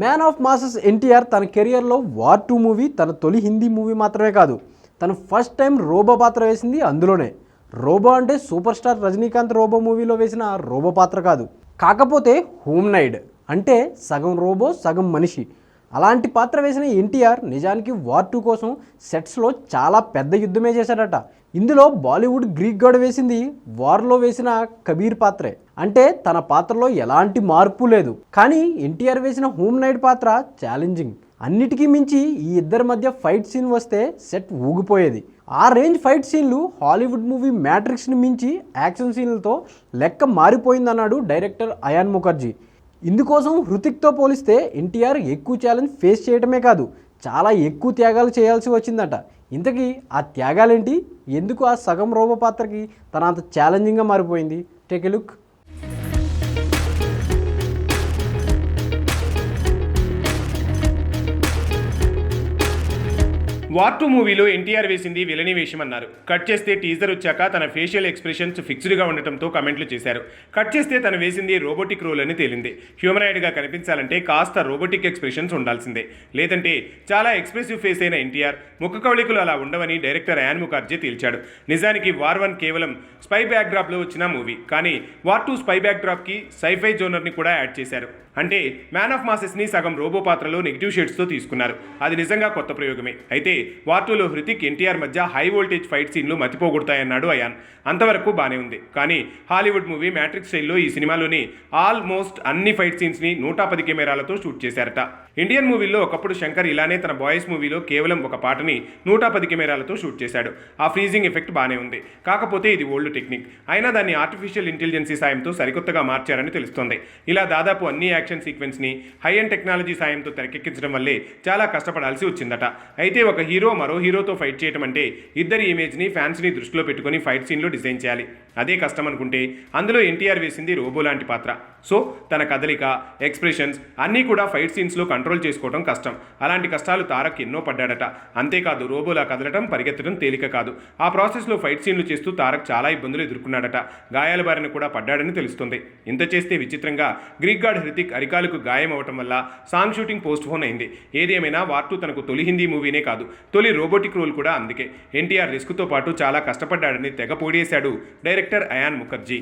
Man of masses NTR తన కెరియర్లో war two movie తన తొలి హిందీ మూవీ మాత్రమే కాదు తను ఫస్ట్ టైం రోబో పాత్ర వేసింది అందులోనే. రోబో అంటే సూపర్ స్టార్ రజనీకాంత్ రోబో మూవీలో వేసిన రోబో పాత్ర కాదు. కాకపోతే హోమ్ నైడ్ అంటే సగం రోబో సగం మనిషి. అలాంటి పాత్ర వేసిన ఎన్టీఆర్ నిజానికి వార్ టూ కోసం సెట్స్లో చాలా పెద్ద యుద్ధమే చేశాడట. ఇందులో బాలీవుడ్ గ్రీక్ గాడ్ వేసింది వార్లో వేసిన కబీర్ పాత్రే. అంటే తన పాత్రలో ఎలాంటి మార్పు లేదు. కానీ ఎన్టీఆర్ వేసిన హోమ్ నైట్ పాత్ర ఛాలెంజింగ్. అన్నిటికీ మించి ఈ ఇద్దరి మధ్య ఫైట్ సీన్ వస్తే సెట్ ఊగిపోయేది. ఆ రేంజ్ ఫైట్ సీన్లు హాలీవుడ్ మూవీ మ్యాట్రిక్స్ని మించి యాక్షన్ సీన్లతో లెక్క మారిపోయిందన్నాడు డైరెక్టర్ అయాన్ ముఖర్జీ. ఇందుకోసం హృతిక్తో పోలిస్తే ఎన్టీఆర్ ఎక్కువ ఛాలెంజ్ ఫేస్ చేయటమే కాదు చాలా ఎక్కువ త్యాగాలు చేయాల్సి వచ్చిందట. ఇంతకీ ఆ త్యాగాలేంటి? ఎందుకు ఆ సగం రోబో పాత్రకి తన అంత ఛాలెంజింగ్గా మారిపోయింది? Take a look. War two మూవీలో ఎన్టీఆర్ వేసింది విలని వేషం అన్నారు కట్ చేస్తే టీజర్ వచ్చాక తన ఫేషియల్ ఎక్స్ప్రెషన్స్ ఫిక్స్డ్గా ఉండటంతో కమెంట్లు చేశారు. కట్ చేస్తే తను వేసింది రోబోటిక్ రోల్ అని తేలింది. హ్యూమనాయిడ్గా కనిపించాలంటే కాస్త రోబోటిక్ ఎక్స్ప్రెషన్స్ ఉండాల్సిందే. లేదంటే చాలా ఎక్స్ప్రెసివ్ ఫేస్ అయిన ఎన్టీఆర్ ముఖ కవళికలు అలా ఉండవని డైరెక్టర్ యాన్ ముఖర్జీ తేల్చాడు. నిజానికి వార్ వన్ కేవలం స్పై బ్యాక్డ్రాప్లో వచ్చిన మూవీ. కానీ వార్ టూ స్పై బ్యాక్డ్రాప్కి సైఫై జోనర్ని కూడా యాడ్ చేశారు. అంటే మ్యాన్ ఆఫ్ మాసెస్ని సగం రోబో పాత్రలో నెగిటివ్ షేడ్స్తో తీసుకున్నారు. అది నిజంగా కొత్త ప్రయోగమే. అయితే వార్టూలో హృతిక్ ఎన్టీఆర్ మధ్య హై వోల్టేజ్ ఫైట్ సీన్లు మతిపోగొడతాయన్నాడు అయాన్. అంతవరకు బానే ఉంది. కానీ హాలీవుడ్ మూవీ మ్యాట్రిక్స్ స్టైల్లో ఈ సినిమాలోని ఆల్మోస్ట్ అన్ని ఫైట్ సీన్స్ని నూట పది కెమెరాలతో షూట్ చేశారట. ఇండియన్ మూవీలో ఒకప్పుడు శంకర్ ఇలానే తన బాయ్స్ మూవీలో కేవలం ఒక పాటని నూట పది కెమెరాలతో షూట్ చేశాడు. ఆ ఫ్రీజింగ్ ఎఫెక్ట్ బానే ఉంది. కాకపోతే ఇది ఓల్డ్ టెక్నిక్. అయినా దాన్ని ఆర్టిఫిషియల్ ఇంటెలిజెన్సీ సాయంతో సరికొత్తగా మార్చారని తెలుస్తోంది. ఇలా దాదాపు అన్ని యాక్షన్ సీక్వెన్స్ని హై అండ్ టెక్నాలజీ సాయంతో తెరకెక్కించడం వల్లే చాలా కష్టపడాల్సి వచ్చిందట. అయితే ఒక హీరో మరో హీరోతో ఫైట్ చేయటం అంటే ఇద్దరి ఇమేజ్ని ఫ్యాన్స్ని దృష్టిలో పెట్టుకొని ఫైట్ సీన్లో డిజైన్ చేయాలి. అదే కష్టం అనుకుంటే అందులో ఎన్టీఆర్ వేసింది రోబో లాంటి పాత్ర. సో తన కదలిక ఎక్స్ప్రెషన్స్ అన్నీ కూడా ఫైట్ సీన్స్లో కంట్రోల్ చేసుకోవడం కష్టం. అలాంటి కష్టాలు తారక్ ఎన్నో పడ్డాడట. అంతేకాదు రోబోలా కదలటం పరిగెత్తడం తేలిక కాదు. ఆ ప్రాసెస్లో ఫైట్ సీన్లు చేస్తూ తారక్ చాలా ఇబ్బందులు ఎదుర్కొన్నాడట. గాయాల బారిన కూడా పడ్డాడని తెలుస్తుంది. ఇంత చేస్తే విచిత్రంగా గ్రీక్ గాడ్ హృతిక్ అరికాలకు గాయం అవటం వల్ల సాంగ్ షూటింగ్ పోస్ట్ పోన్ అయింది. ఏదేమైనా వార్టు తనకు తొలి హిందీ మూవీనే కాదు. తొలి రోబోటిక్ రోల్ కూడా అందుకే. ఎన్టీఆర్ రిస్క్తో పాటు చాలా కష్టపడ్డాడని తెగ పొడియేశాడు డైరెక్టర్ అయాన్ ముఖర్జీ.